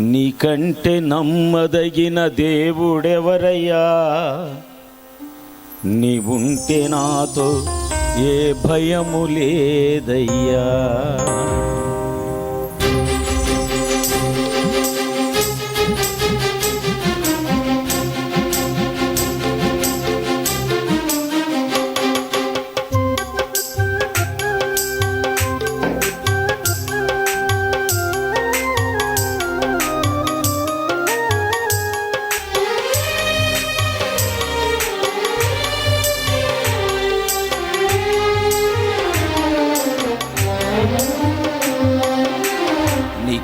నీకంటే నమ్మదగిన దేవుడెవరయ్యా? నీవుంటే నాతో ఏ భయము లేదయ్యా.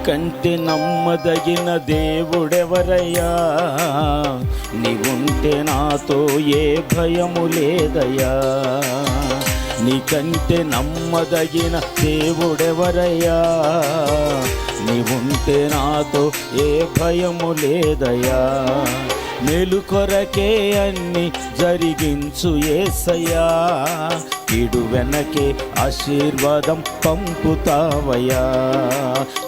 నీకంటే నమ్మదగిన దేవుడెవరయ్యా? నీవుంటే నాతో ఏ భయము లేదయ్యా. నీకంటే నమ్మదగిన దేవుడెవరయ్యా? నీవుంటే నాతో ఏ భయము లేదయ్యా. మేలు కొరకే అన్ని జరిగించు ఏసయ్యా. ఇడు వెనకే ఆశీర్వాదం పంపుతావయ్యా.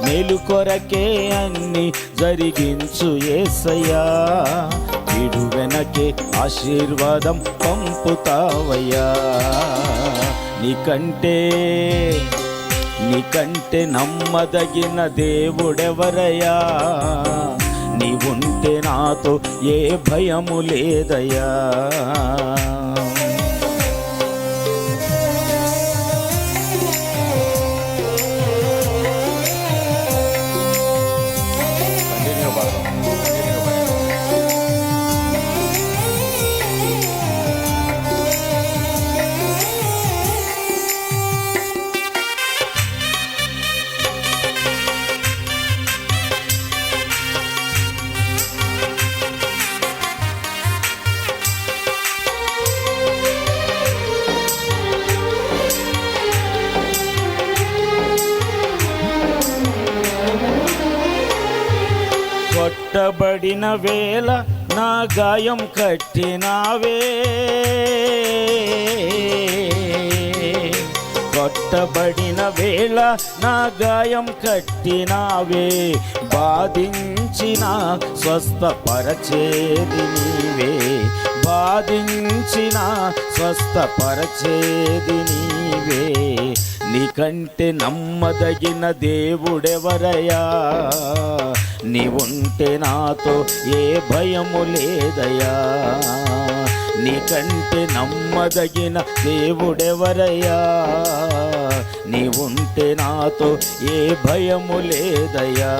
మేలు కొరకే అన్ని జరిగించు ఏసయ్యా. ఇడు వెనకే ఆశీర్వాదం పంపుతావయ్యా. నీకంటే నీకంటే నమ్మదగిన దేవుడెవరయ్యా? నీవుంటే నాతో ఏ భయము లేదయ్యా. కట్టబడిన వేళ నా గాయం కట్టినావే. కొట్టబడిన వేళ నా గాయం కట్టినావే. బాధించిన స్వస్థపరచేది నీవే. బాధించిన స్వస్థపరచేది నీ కంటే నమ్మదగిన దేవుడెవరయ్యా? నీవుంటే నాతో ఏ భయము లేదయ్యా. నీకంటే నమ్మదగిన దేవుడెవరయ్యా? నీవుంటే నాతో ఏ భయము లేదయ్యా.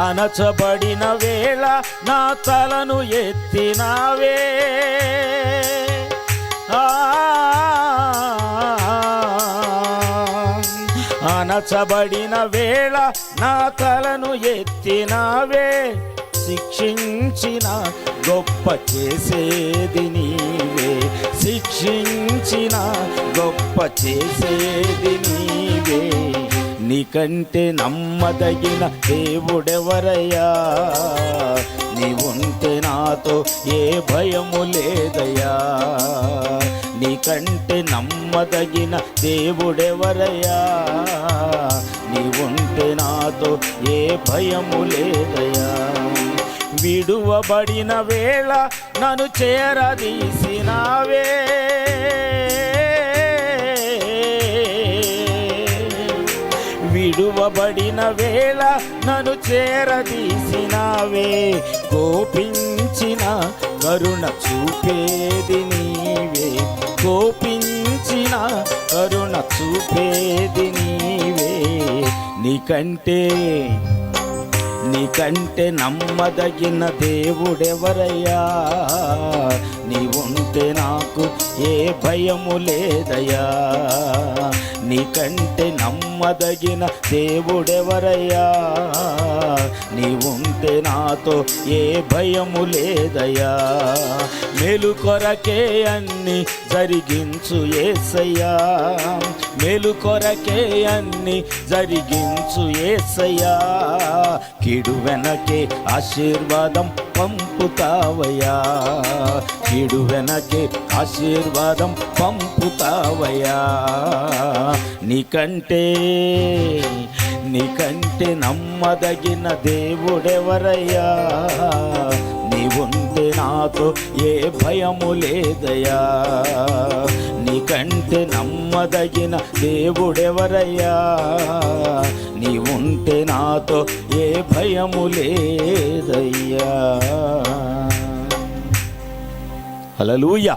అనచబడిన వేళ నా తలను ఎత్తినావే. ఆ అనచబడిన వేళ నా తలను ఎత్తినావే శిక్షించిన గొప్ప చేసేది నీవే శిక్షించిన గొప్ప చేసేది నీవే. నీకంటే నమ్మదగిన దేవుడెవరయ్యా? నీవుంటే నాతో ఏ భయము లేదయ్యా. నీకంటే నమ్మదగిన దేవుడెవరయ్యా? నీవుంటే నాతో ఏ భయము లేదయ్యా. విడువబడిన వేళ నన్ను చేరదీసినావే. విడువబడిన వేళ నన్ను చేరదీసినావే. కోపించిన కరుణ చూపేది నీవే. కోపించిన కరుణ చూపేది నీవే. నీకంటే నీకంటే నమ్మదగిన దేవుడెవరయ్యా? నీవుంటే నాకు ఏ భయము లేదయ్యా. నీకంటే నమ్మదగిన దేవుడెవరయ్యా? నీవుంటే నాతో ఏ భయము లేదయ్యా. మేలు కొరకే అన్ని జరిగించు ఏసయ్యా. మేలు కొరకే అన్ని జరిగించు ఏసయ్యా. కిడు వెనకే ఆశీర్వాదం పంపుతావయ్యా. కిడు వెనకే ఆశీర్వాదం పంపుతావయ్యా. నీకంటే నీకంటే నమ్మదగిన దేవుడెవరయ్యా? నీవుంటే నాతో ఏ భయము లేదయ్యా. నీకంటే నమ్మదగిన దేవుడెవరయ్యా? నీవుంటే నాతో ఏ భయము లేదయ్యా. హల్లెలూయా.